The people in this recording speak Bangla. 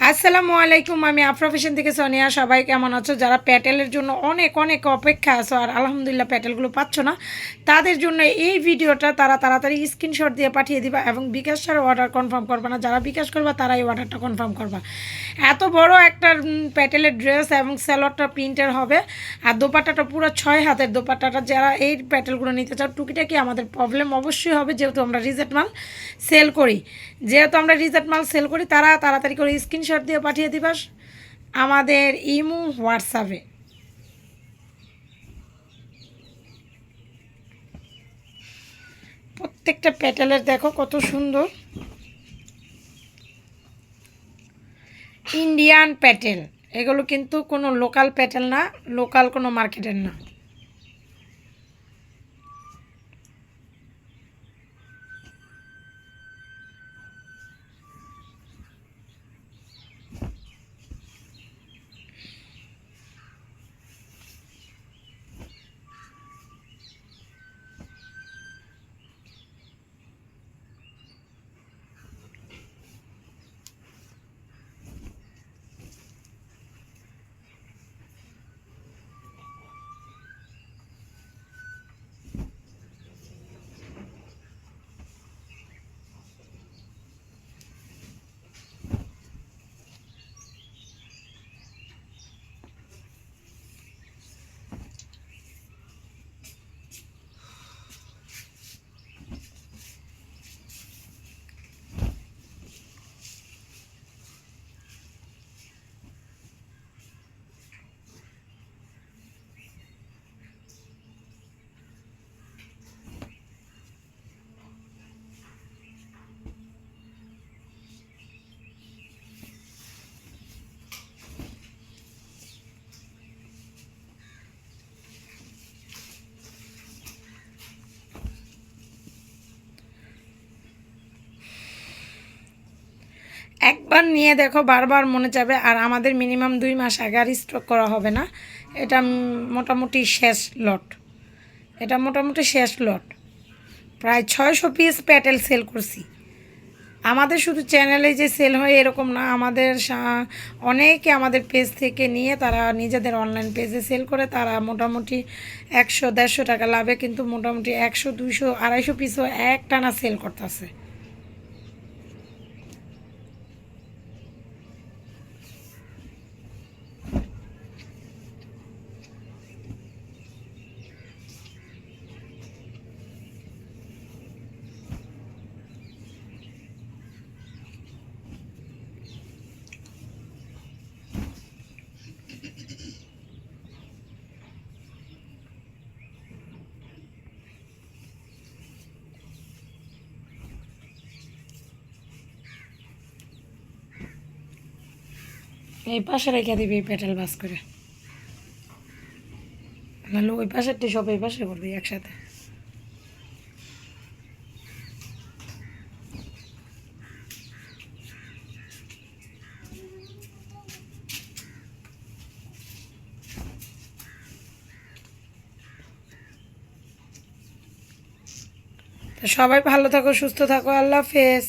আসসালামু আলাইকুম, আমি আফ্রফেশন থেকে সোনিয়া। সবাই কেমন আছো? যারা প্যাটেলের জন্য অনেক অনেক অপেক্ষা আছো, আর আলহামদুলিল্লাহ প্যাটেলগুলো পাচ্ছ না, তাদের জন্য এই ভিডিওটা তারা তাড়াতাড়ি স্ক্রিনশট দিয়ে পাঠিয়ে দিবা এবং বিকাশ ছাড়া অর্ডার কনফার্ম করবা না। যারা বিকাশ করবা, তারাই অর্ডারটা কনফার্ম করবা। এত বড় একটা প্যাটেলের ড্রেস এবং স্যালোয়ারটা প্রিন্টের হবে, আর দোপাট্টাটা পুরো ছয় হাতের দোপাট্টাটা। যারা এই প্যাটেলগুলো নিতে চাও, টুকিটাকি আমাদের প্রবলেম অবশ্যই হবে, যেহেতু আমরা রিজেক্ট মাল সেল করি। যেহেতু আমরা রিজেক্ট মাল সেল করি, তারা তাড়াতাড়ি করে স্ক্রিনশট দিয়ে পাঠিয়ে দিবাস আমাদের ইমু হোয়াটসঅ্যাপে প্রত্যেকটা প্যাটেলের দেখো কত সুন্দর। ইন্ডিয়ান প্যাটেল, এগুলো কিন্তু কোনো লোকাল প্যাটেল না লোকাল কোনো মার্কেটের না। একবার নিয়ে দেখো, বারবার মনে যাবে, আর আমাদের মিনিমাম দুই মাস আগে আর স্টক করা হবে না। এটা মোটামুটি শেষ লট এটা মোটামুটি শেষ লট প্রায় ছয়শো পিস প্যাটেল সেল করছি। আমাদের শুধু চ্যানেলে যে সেল হয় এরকম না, আমাদের অনেকে আমাদের পেজ থেকে নিয়ে তারা নিজেদের অনলাইন পেজে সেল করে, তারা মোটামুটি একশো দেড়শো টাকা লাভে, কিন্তু মোটামুটি একশো, দুইশো, আড়াইশো পিসও এক টানা সেল করতেছে। এই পাশে রেখে দিবি এই পেট্রোল বাস করে। নাহলে ওই পাশেরটি সব এই পাশে করবি একসাথে। সবাই ভালো থাকো, সুস্থ থাকো, আল্লাহ হাফেজ।